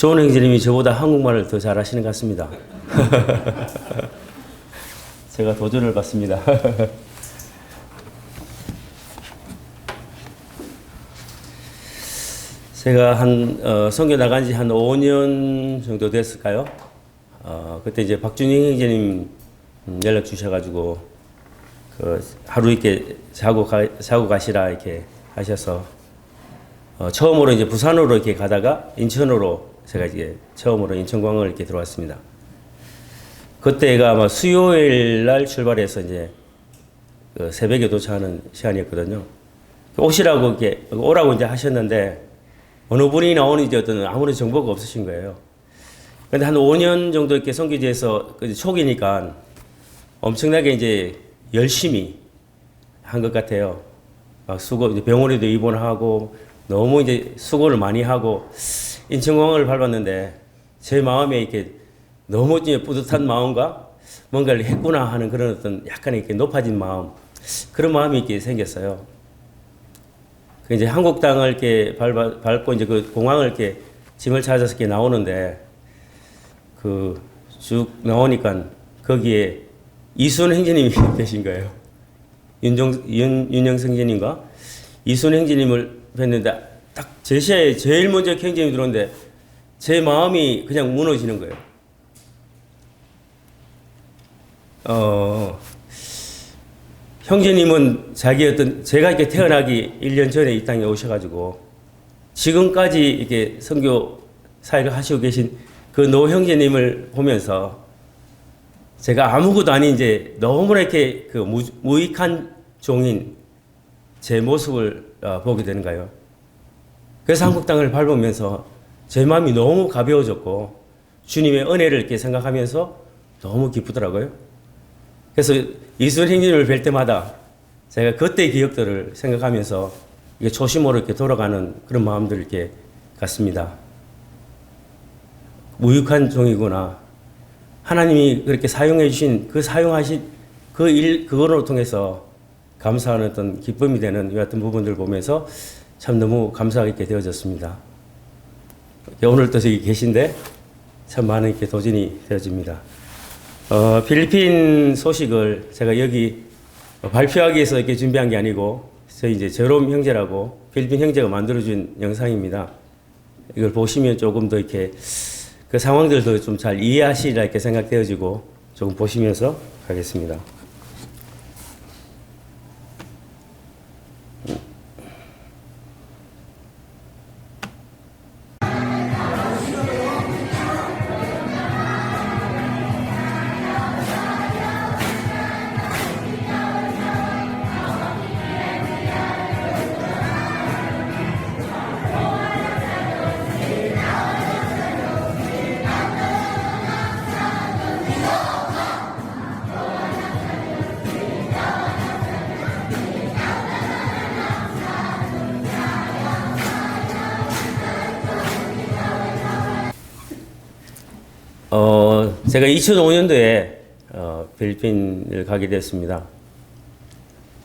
좋은 형제님이 저보다 한국말을 더 잘하시는 것 같습니다. 제가 도전을 받습니다. 제가 한 어, 선교 나간 지 한 5년 정도 됐을까요? 어, 그때 이제 박준희 형제님 음, 연락 주셔가지고 그 하루 이렇게 자고 가, 자고 가시라 이렇게 하셔서 어, 처음으로 이제 부산으로 이렇게 가다가 인천으로 제가 이제 처음으로 인천공항을 이렇게 들어왔습니다. 그때가 아마 수요일 날 출발해서 이제 그 새벽에 도착하는 시간이었거든요. 오시라고 이렇게 오라고 이제 하셨는데 어느 분이 나오는지 어떤 아무런 정보가 없으신 거예요. 근데 한 5년 정도 이렇게 선교지에서 그 초기니까 엄청나게 이제 열심히 한 것 같아요. 막 수고, 병원에도 입원하고 너무 이제 수고를 많이 하고 인천공항을 밟았는데 제 마음에 이렇게 너무 뿌듯한 마음과 뭔가를 했구나 하는 그런 어떤 약간 이렇게 높아진 마음 그런 마음이 이렇게 생겼어요. 그 이제 한국 땅을 이렇게 밟아, 밟고 이제 그 공항을 이렇게 짐을 찾아서 이렇게 나오는데 그 쭉 나오니까 거기에 이순 행진님이 계신 거예요. 윤정 윤 윤영성 형제님과 이순 형제님을 뵀는데 딱 제 시야에 제일 먼저 형제님이 들어오는데 제 마음이 그냥 무너지는 거예요. 어 형제님은 자기 어떤 제가 이렇게 태어나기 1년 전에 이 땅에 오셔가지고 지금까지 이렇게 선교 사역을 하시고 계신 그 노 형제님을 보면서 제가 아무것도 아닌 이제 너무나 이렇게 그 무, 무익한 종인 제 모습을 어, 보게 되는 거예요. 그래서 한국 땅을 밟으면서 제 마음이 너무 가벼워졌고 주님의 은혜를 이렇게 생각하면서 너무 기쁘더라고요. 그래서 이순 형님을 뵐 때마다 제가 그때 기억들을 생각하면서 이게 초심으로 이렇게 돌아가는 그런 마음들 이렇게 같습니다. 무익한 종이구나. 하나님이 그렇게 사용해 주신 그 사용하신 그 일 그거를 통해서 감사하는 어떤 기쁨이 되는 이 같은 부분들 보면서 참 너무 감사하게 되어졌습니다. 오늘 또 저기 계신데 참 많은 이렇게 도전이 되어집니다. 어, 필리핀 소식을 제가 여기 발표하기 위해서 이렇게 준비한 게 아니고 저희 이제 저롬 형제라고 필리핀 형제가 만들어준 영상입니다. 이걸 보시면 조금 더 이렇게 그 상황들도 좀 잘 이해하시리라 이렇게 생각되어지고 조금 보시면서 가겠습니다. 제가 2005년도에 어, 필리핀을 가게 됐습니다.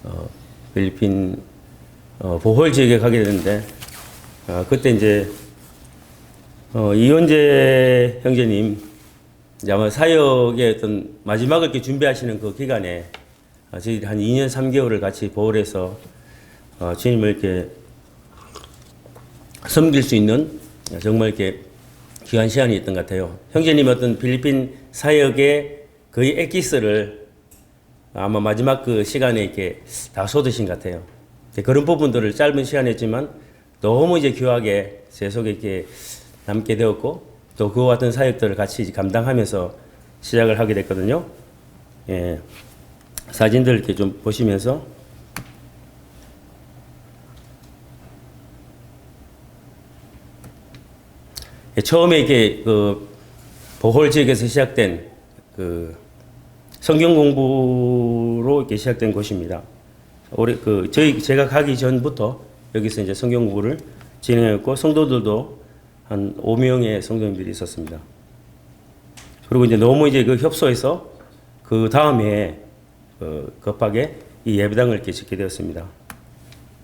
어, 필리핀 어, 보홀 지역에 가게 됐는데 어, 그때 이제 어, 이현재 형제님 이제 아마 사역의 어떤 마지막을 이렇게 준비하시는 그 기간에 어, 저희들이 한 2년 3개월을 같이 보홀해서 어, 주님을 이렇게 섬길 수 있는 정말 이렇게 귀한 시간이 있던 것 같아요. 형제님 어떤 필리핀 사역의 거의 엑기스를 아마 마지막 그 시간에 이렇게 다 쏟으신 것 같아요. 그런 부분들을 짧은 시간이었지만 너무 이제 귀하게 제 속에 이렇게 남게 되었고 또 그와 같은 사역들을 같이 감당하면서 시작을 하게 됐거든요. 예. 사진들 이렇게 좀 보시면서 처음에 이게 그 보홀 지역에서 시작된 그 성경 공부로 이렇게 시작된 곳입니다. 올해 그 저희 제가 가기 전부터 여기서 이제 성경 공부를 진행했고 성도들도 한 5명의 성도님들이 있었습니다. 그리고 이제 너무 이제 그 협소해서 그 다음에 그 급하게 이 예배당을 이렇게 짓게 되었습니다.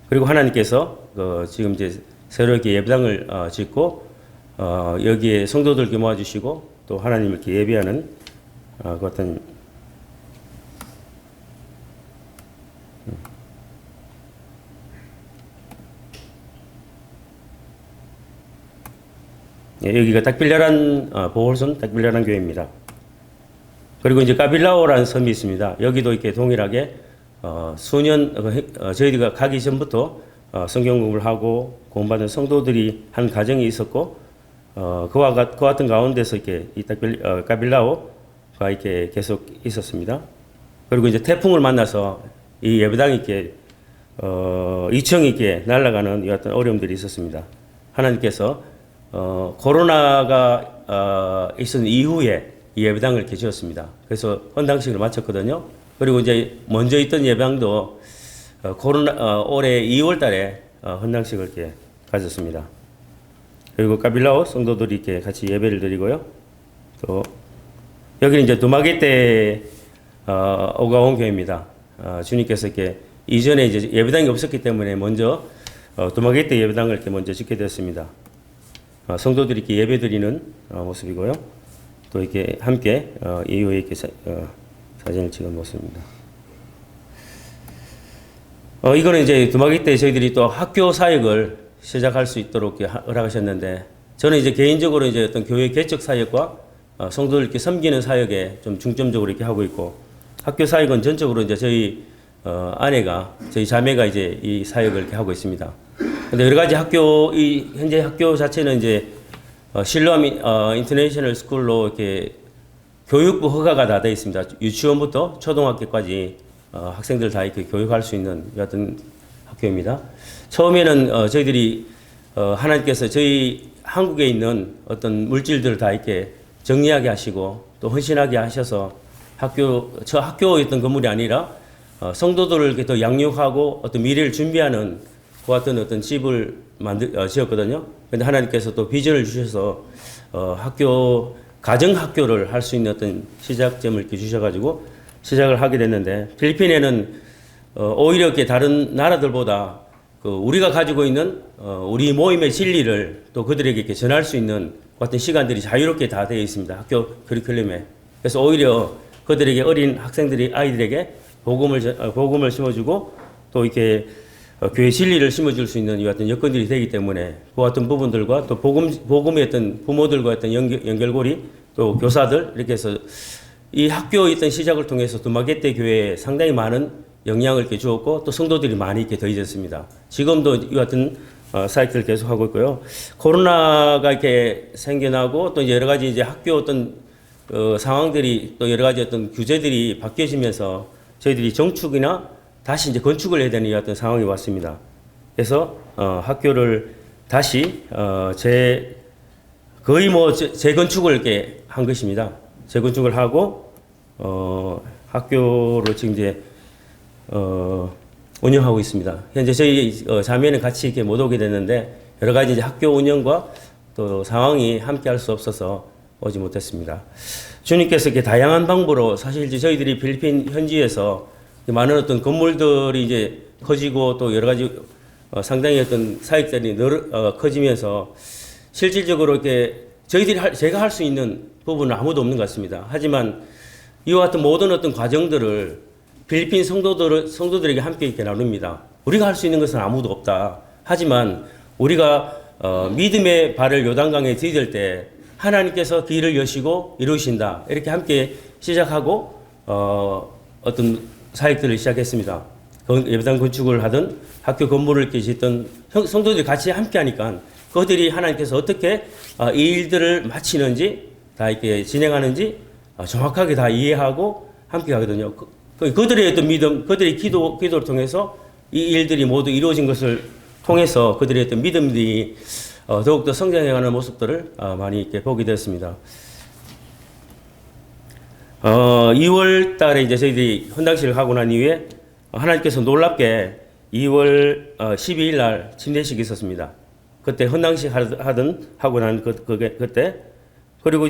그리고 하나님께서 그 지금 이제 새롭게 예배당을 어 짓고 어, 여기에 성도들 모아주시고 또 하나님 이렇게 예배하는 어, 그 어떤 음. 예, 여기가 딱빌라란 어, 보홀선 딱빌라란 교회입니다. 그리고 이제 까빌라오라는 섬이 있습니다. 여기도 이렇게 동일하게 어, 수년 어, 해- 어, 저희가 가기 전부터 어, 성경 공부를 하고 공부하는 성도들이 한 가정이 있었고 어, 그와 같, 그 같은 가운데서 이렇게 이 딱빌, 어, 까빌라오가 이렇게 계속 있었습니다. 그리고 이제 태풍을 만나서 이 예배당이 이렇게 어, 이청이 이렇게 날아가는 이 어떤 어려움들이 있었습니다. 하나님께서 어, 코로나가 어, 있은 이후에 이 예배당을 이렇게 지었습니다. 그래서 헌당식을 마쳤거든요. 그리고 이제 먼저 있던 예배당도 어, 코로나 어, 올해 2월달에 어, 헌당식을 이렇게 가졌습니다. 그리고 까빌라오 성도들이 이렇게 같이 예배를 드리고요. 또 여기는 이제 두마게 때 어, 오가온 교회입니다. 어, 주님께서 이렇게 이전에 이제 예배당이 없었기 때문에 먼저 어, 두마게 때 예배당을 이렇게 먼저 짓게 되었습니다. 어, 성도들이 이렇게 예배 드리는 어, 모습이고요. 또 이렇게 함께 어, 이후에 이렇게 사, 어, 사진을 찍은 모습입니다. 어, 이거는 이제 두마기 때 저희들이 또 학교 사역을 시작할 수 있도록 허락하셨는데 저는 이제 개인적으로 이제 어떤 교회 개척 사역과 어, 성도들 이렇게 섬기는 사역에 좀 중점적으로 이렇게 하고 있고 학교 사역은 전적으로 이제 저희 어, 아내가 저희 자매가 이제 이 사역을 이렇게 하고 있습니다. 근데 여러 가지 학교 이 현재 학교 자체는 이제 어, 인- 어, 인터내셔널 스쿨로 이렇게 교육부 허가가 다 되어 있습니다. 유치원부터 초등학교까지 어, 학생들 다 이렇게 교육할 수 있는 학 교입니다. 처음에는 어, 저희들이 어, 하나님께서 저희 한국에 있는 어떤 물질들을 다 이렇게 정리하게 하시고 또 헌신하게 하셔서 학교 저 학교였던 건물이 아니라 어, 성도들을 이렇게 더 양육하고 어떤 미래를 준비하는 그 같은 어떤 집을 만들 어, 지었거든요. 근데 하나님께서 또 비전을 주셔서 어, 학교 가정 학교를 할 수 있는 어떤 시작점을 주셔가지고 시작을 하게 됐는데 필리핀에는 어, 오히려 이렇게 다른 나라들보다 그 우리가 가지고 있는 어, 우리 모임의 진리를 또 그들에게 이렇게 전할 수 있는 그 같은 시간들이 자유롭게 다 되어 있습니다. 학교 커리큘럼에. 그래서 오히려 그들에게 어린 학생들이 아이들에게 복음을 전- 어, 복음을 심어주고 또 이렇게 어, 교회 진리를 심어줄 수 있는 이 같은 여건들이 되기 때문에 그 같은 부분들과 또 복음 복음의 어떤 부모들과 어떤 연결, 연결고리 또 교사들 이렇게 해서 이 학교의 어떤 시작을 통해서 두마게떼 교회에 상당히 많은 영향을 이렇게 주었고 또 성도들이 많이 이렇게 더해졌습니다. 지금도 이 같은 어, 사이클을 계속 하고 있고요. 코로나가 이렇게 생겨나고 또 여러 가지 이제 학교 어떤 어, 상황들이 또 여러 가지 어떤 규제들이 바뀌어지면서 저희들이 정축이나 다시 이제 건축을 해야 되는 이 어떤 상황이 왔습니다. 그래서 어, 학교를 다시 어, 재 거의 뭐 재- 재건축을 이렇게 한 것입니다. 재건축을 하고 어, 학교로 지금 이제 어, 운영하고 있습니다. 현재 저희 어, 자매는 같이 이렇게 못 오게 됐는데 여러 가지 이제 학교 운영과 또 상황이 함께 할 수 없어서 오지 못했습니다. 주님께서 이렇게 다양한 방법으로 사실 이제 저희들이 필리핀 현지에서 많은 어떤 건물들이 이제 커지고 또 여러 가지 어, 상당히 어떤 사역들이 늘, 어, 커지면서 실질적으로 이렇게 저희들이 할, 제가 할 수 있는 부분은 아무도 없는 것 같습니다. 하지만 이와 같은 모든 어떤 과정들을 필리핀 성도들, 성도들에게 함께 이렇게 나눕니다. 우리가 할 수 있는 것은 아무도 없다. 하지만 우리가 어, 믿음의 발을 요단강에 디딜 때 하나님께서 길을 여시고 이루신다. 이렇게 함께 시작하고 어, 어떤 사역들을 시작했습니다. 건- 예배당 건축을 하든 학교 건물을 이렇게 짓던 성- 성도들이 같이 함께 하니까 그들이 하나님께서 어떻게 어, 이 일들을 마치는지 다 이렇게 진행하는지 어, 정확하게 다 이해하고 함께 하거든요. 그, 그- 그들의 어떤 믿음, 그들의 기도, 기도를 통해서 이 일들이 모두 이루어진 것을 통해서 그들의 어떤 믿음들이 어, 더욱더 성장해가는 모습들을 어, 많이 이렇게 보게 되었습니다. 어, 2월 달에 이제 저희들이 헌당식을 하고 난 이후에 하나님께서 놀랍게 2월 어, 12일 날 침례식이 있었습니다. 그때 헌당식 하든 하고 난 그, 그게 그때 그리고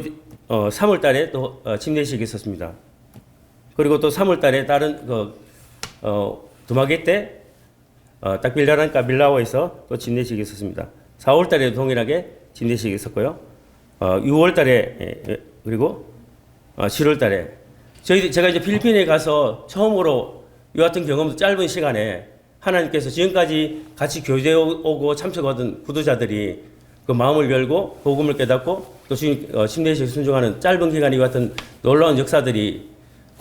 어, 3월 달에 또 어, 침례식이 있었습니다. 그리고 또 3월 달에 다른 그 어, 두마게 때 어, 딱빌라란 까빌라오에서 또 침례식이 있었습니다. 4월 달에도 동일하게 침례식이 있었고요. 어, 6월 달에 예, 예, 그리고 어, 7월 달에 저희 제가 이제 필리핀에 가서 처음으로 이 같은 경험도 짧은 시간에 하나님께서 지금까지 같이 교제 오고 참석하던 구도자들이 그 마음을 열고 복음을 깨닫고 또 주님 어, 침례식 순종하는 짧은 기간 이 같은 놀라운 역사들이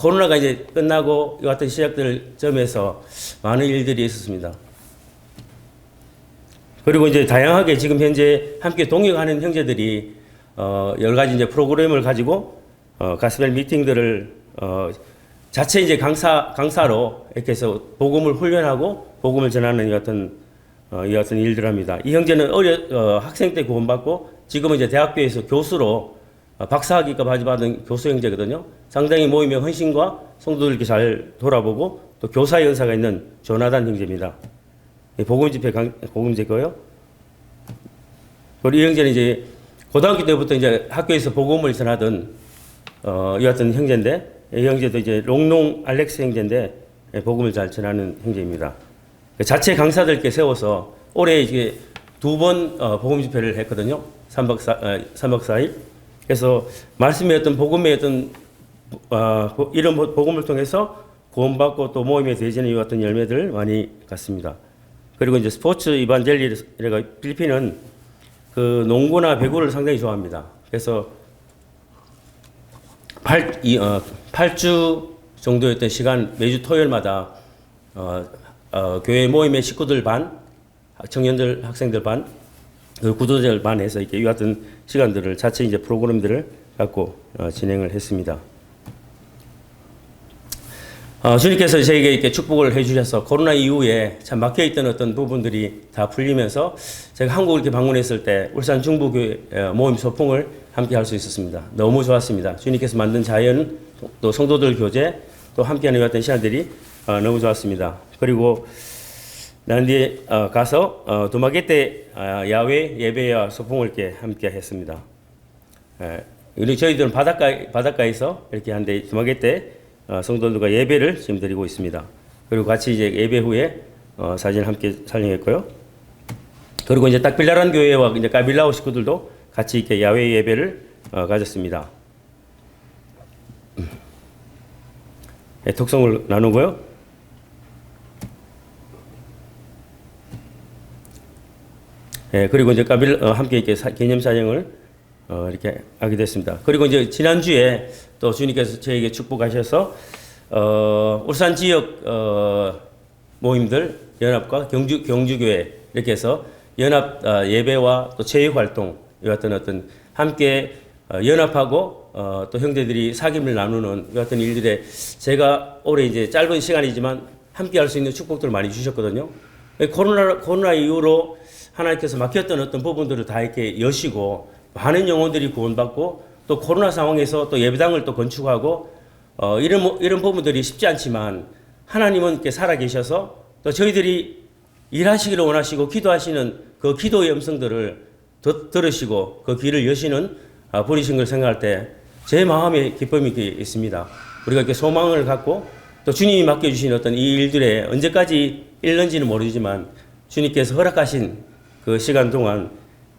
코로나가 이제 끝나고 이 같은 시작될 점에서 많은 일들이 있었습니다. 그리고 이제 다양하게 지금 현재 함께 동역하는 형제들이 어, 여러 가지 이제 프로그램을 가지고 어, 가스펠 미팅들을 어, 자체 이제 강사 강사로 이렇게 해서 복음을 훈련하고 복음을 전하는 이 같은 어, 이 같은 일들 합니다. 이 형제는 어려 어, 학생 때 구원받고 지금은 이제 대학교에서 교수로 어, 박사학위까지 받은 교수 형제거든요. 상당히 모임의 헌신과 성도들께 잘 돌아보고 또 교사 연사가 있는 조나단 형제입니다. 이 복음 집회 강, 복음 제거요. 그리고 이 형제는 이제 고등학교 때부터 이제 학교에서 복음을 전하던 어, 이 같은 형제인데 이 형제도 이제 롱롱 알렉스 형제인데 예, 복음을 잘 전하는 형제입니다. 그 자체 강사들께 세워서 올해 이제 두번 어, 복음 집회를 했거든요. 3박 4, 어, 3박 4일. 그래서 말씀의 어떤 복음의 어떤 어, 보- 이런 보- 복음을 통해서 구원받고 또 모임에 대지는 이 같은 열매들을 많이 갖습니다. 그리고 이제 스포츠 이반젤리가 필리핀은 그 농구나 배구를 상당히 좋아합니다. 그래서 8, 이, 어, 8주 정도였던 시간 매주 토요일마다 어, 어, 교회 모임의 식구들 반, 청년들 학생들 반, 그 구도자들 반에서 이렇게 이 같은 시간들을 자체 이제 프로그램들을 갖고 어, 진행을 했습니다. 어, 주님께서 저에게 이렇게 축복을 해주셔서 코로나 이후에 참 막혀있던 어떤 부분들이 다 풀리면서 제가 한국을 이렇게 방문했을 때 울산 중부교회 어, 모임 소풍을 함께 할 수 있었습니다. 너무 좋았습니다. 주님께서 만든 자연, 또 성도들 교제, 또 함께하는 시간들이 어, 너무 좋았습니다. 그리고 난 뒤에 어, 가서 어, 두마개 때 어, 야외 예배와 소풍을 이렇게 함께 했습니다. 예, 우리 저희들은 바닷가 바닷가에서 이렇게 한데 두마개 때 어, 성도들과 예배를 지금 드리고 있습니다. 그리고 같이 이제 예배 후에 어, 사진 함께 촬영했고요. 그리고 이제 딱 빌라란 교회와 이제 까빌라오 식구들도 같이 이렇게 야외 예배를 어, 가졌습니다. 예, 독성을 나누고요. 예, 그리고 이제 까빌 어, 함께 이렇게 사, 개념 사역을 어, 이렇게 하게 됐습니다. 그리고 이제 지난주에 또 주님께서 저에게 축복하셔서 어, 울산 지역 어, 모임들 연합과 경주 경주교회 이렇게 해서 연합 어, 예배와 또 체육 활동 이 같은 어떤 함께 어, 연합하고 어, 또 형제들이 사귐을 나누는 이 같은 일들에 제가 올해 이제 짧은 시간이지만 함께 할 수 있는 축복들을 많이 주셨거든요. 코로나 코로나 이후로 하나님께서 막혔던 어떤 부분들을 다 이렇게 여시고 많은 영혼들이 구원받고 또 코로나 상황에서 또 예배당을 또 건축하고 어, 이런 모- 이런 부분들이 쉽지 않지만 하나님은 이렇게 살아 계셔서 또 저희들이 일하시기를 원하시고 기도하시는 그 기도의 음성들을 더- 들으시고 그 길을 여시는 아, 분이신 걸 생각할 때 제 마음에 기쁨이 있습니다. 우리가 이렇게 소망을 갖고 또 주님이 맡겨주신 어떤 이 일들에 언제까지 일는지는 모르지만 주님께서 허락하신 그 시간 동안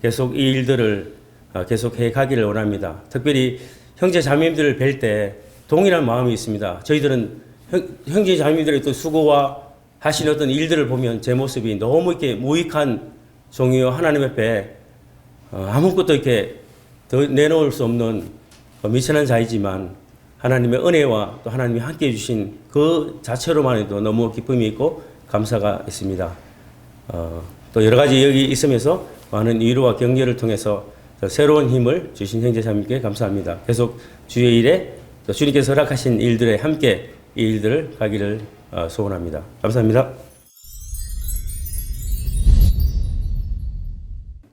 계속 이 일들을 어, 계속 해 가기를 원합니다. 특별히 형제 자매님들을 뵐 때 동일한 마음이 있습니다. 저희들은 형, 형제 자매님들의 또 수고와 하신 어떤 일들을 보면 제 모습이 너무 이렇게 무익한 종이요 하나님 앞에 어, 아무것도 이렇게 더 내놓을 수 없는 어, 미천한 자이지만 하나님의 은혜와 또 하나님이 함께 해주신 그 자체로만 해도 너무 기쁨이 있고 감사가 있습니다. 어, 또 여러 가지 여기 있으면서 많은 위로와 격려를 통해서 더 새로운 힘을 주신 형제자님께 감사합니다. 계속 주의 일에 또 주님께서 허락하신 일들에 함께 이 일들을 가기를 어, 소원합니다. 감사합니다.